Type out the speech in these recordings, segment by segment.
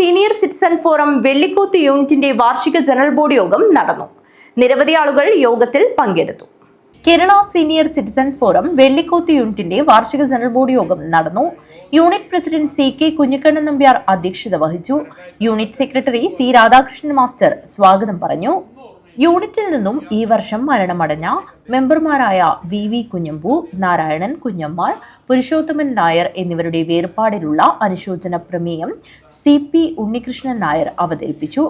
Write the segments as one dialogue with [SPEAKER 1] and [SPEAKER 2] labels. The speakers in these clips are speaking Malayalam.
[SPEAKER 1] സീനിയർ സിറ്റിസൺ ഫോറം വെള്ളിക്കോത്ത് യൂണിറ്റിന്റെ വാർഷിക ജനറൽ ബോർഡ് യോഗം നടന്നു. നിരവധി ആളുകൾ യോഗത്തിൽ പങ്കെടുത്തു. Kerala senior citizen forum Vellikoth യൂണിറ്റിന്റെ വാർഷിക ജനറൽ ബോർഡ് യോഗം നടന്നു. Unit president C K Kunhikannan Nambiar അധ്യക്ഷത വഹിച്ചു. Unit secretary C Radhakrishnan master സ്വാഗതം പറഞ്ഞു. യൂണിറ്റിൽ നിന്നും ഈ വർഷം മരണമടഞ്ഞ മെമ്പർമാരായ വി വി കുഞ്ഞമ്പു നാരായണൻ കുഞ്ഞമ്മാർ പുരുഷോത്തമൻ നായർ എന്നിവരുടെ വേർപാടിലുള്ള അനുശോചന പ്രമേയം സി പി ഉണ്ണികൃഷ്ണൻ നായർ അവതരിപ്പിച്ചു.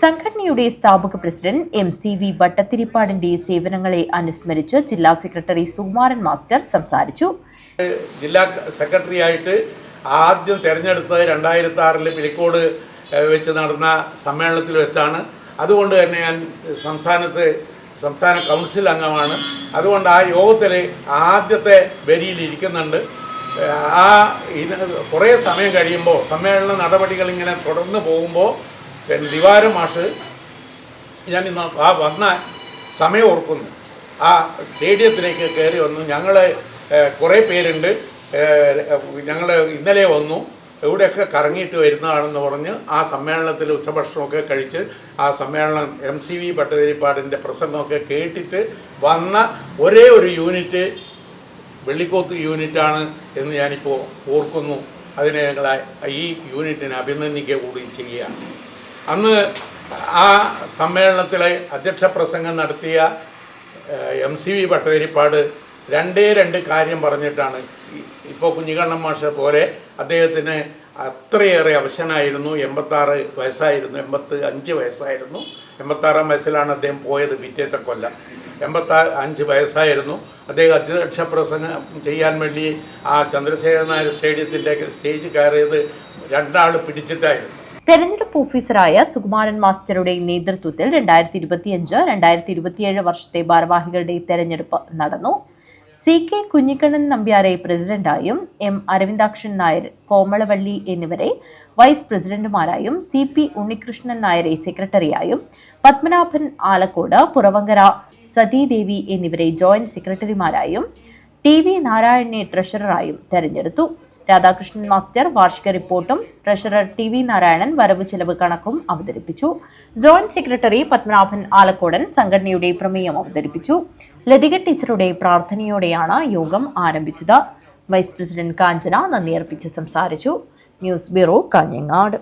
[SPEAKER 1] സംഘടനയുടെ സ്ഥാപക പ്രസിഡന്റ് എം സി വി ഭട്ടത്തിരിപ്പാടിന്റെ സേവനങ്ങളെ അനുസ്മരിച്ച് ജില്ലാ സെക്രട്ടറി സുകുമാരൻ മാസ്റ്റർ സംസാരിച്ചു.
[SPEAKER 2] ജില്ലാ സെക്രട്ടറി ആയിട്ട് ആദ്യം തെരഞ്ഞെടുത്തത് രണ്ടായിരത്തി ആറിൽ പിലിക്കോട് വെച്ച് നടന്ന സമ്മേളനത്തിൽ വെച്ചാണ്. അതുകൊണ്ട് തന്നെ ഞാൻ സംസ്ഥാനത്ത് സംസ്ഥാന കൗൺസിൽ അംഗമാണ്. അതുകൊണ്ട് ആ യോഗത്തിൽ ആദ്യത്തെ വരിയിൽ ഇരിക്കുന്നുണ്ട്. ആ ഇത് കുറേ സമയം കഴിയുമ്പോൾ സമ്മേളന നടപടികൾ ഇങ്ങനെ തുടർന്ന് പോകുമ്പോൾ പിന്നെ ദിവാര മാഷ് ഞാൻ ഇന്ന് ആ വന്ന സമയം ഓർക്കുന്നു. ആ സ്റ്റേഡിയത്തിലേക്ക് കയറി വന്നു. ഞങ്ങൾ കുറേ പേരുണ്ട്. ഞങ്ങൾ ഇന്നലെ വന്നു. എവിടെയൊക്കെ കറങ്ങിയിട്ട് വരുന്നതാണെന്ന് പറഞ്ഞ് ആ സമ്മേളനത്തിൽ ഉച്ചഭക്ഷണമൊക്കെ കഴിച്ച് ആ സമ്മേളനം എം സി വി ഭട്ടതിരിപ്പാടിന്റെ പ്രസംഗമൊക്കെ കേട്ടിട്ട് വന്ന ഒരേ ഒരു യൂണിറ്റ് വെള്ളിക്കോത്ത് യൂണിറ്റാണ് എന്ന് ഞാനിപ്പോൾ ഓർക്കുന്നു. അതിനെ ഞങ്ങൾ ഈ യൂണിറ്റിനെ അഭിനന്ദിക്കുക കൂടി ചെയ്യുകയാണ്. അന്ന് ആ സമ്മേളനത്തിലെ അധ്യക്ഷ പ്രസംഗം നടത്തിയ എം സി വി ഭട്ടതിരിപ്പാട് രണ്ടേ രണ്ട് കാര്യം പറഞ്ഞിട്ടാണ് ഇപ്പോൾ കുഞ്ഞിക്കണ്ണൻ മാഷ പോലെ അദ്ദേഹത്തിന് അത്രയേറെ അവശനായിരുന്നു. എൺപത്താറ് വയസ്സായിരുന്നു. എൺപത്തി അഞ്ച് വയസ്സായിരുന്നു. എൺപത്താറാം വയസ്സിലാണ് അദ്ദേഹം പോയത് പിറ്റേത്തെ കൊല്ലം. എൺപത്താ അഞ്ച് വയസ്സായിരുന്നു. അദ്ദേഹം അധ്യക്ഷ പ്രസംഗം ചെയ്യാൻ വേണ്ടി ആ ചന്ദ്രശേഖരൻ നായർ സ്റ്റേഡിയത്തിന്റെ സ്റ്റേജ് കയറിയത് രണ്ടാൾ പിടിച്ചിട്ടായിരുന്നു.
[SPEAKER 1] തെരഞ്ഞെടുപ്പ് ഓഫീസറായ സുകുമാരൻ മാസ്റ്ററുടെ നേതൃത്വത്തിൽ രണ്ടായിരത്തി ഇരുപത്തിയഞ്ച് രണ്ടായിരത്തി ഇരുപത്തിയേഴ് വർഷത്തെ ഭാരവാഹികളുടെ തെരഞ്ഞെടുപ്പ് നടന്നു. സി കെ കുഞ്ഞിക്കണ്ണൻ നമ്പ്യാരെ പ്രസിഡന്റായും എം അരവിന്ദാക്ഷൻ നായർ കോമളവള്ളി എന്നിവരെ വൈസ് പ്രസിഡന്റുമാരായും സി പി ഉണ്ണികൃഷ്ണൻ നായരെ സെക്രട്ടറിയായും പത്മനാഭൻ ആലക്കോട് പുറവങ്കര സതീദേവി എന്നിവരെ ജോയിന്റ് സെക്രട്ടറിമാരായും ടി വി നാരായണനെ ട്രഷററായും തെരഞ്ഞെടുത്തു. രാധാകൃഷ്ണൻ മാസ്റ്റർ വാർഷിക റിപ്പോർട്ടും ട്രഷറർ ടി വി നാരായണൻ വരവ് ചെലവ് കണക്കും അവതരിപ്പിച്ചു. ജോയിന്റ് സെക്രട്ടറി പത്മനാഭൻ ആലക്കോടൻ സംഘടനയുടെ പ്രമേയം അവതരിപ്പിച്ചു. ലതിക ടീച്ചറുടെ പ്രാർത്ഥനയോടെയാണ് യോഗം ആരംഭിച്ചത്. വൈസ് പ്രസിഡന്റ് കാഞ്ചന നന്ദി അർപ്പിച്ച് സംസാരിച്ചു. News bureau Kanhangad.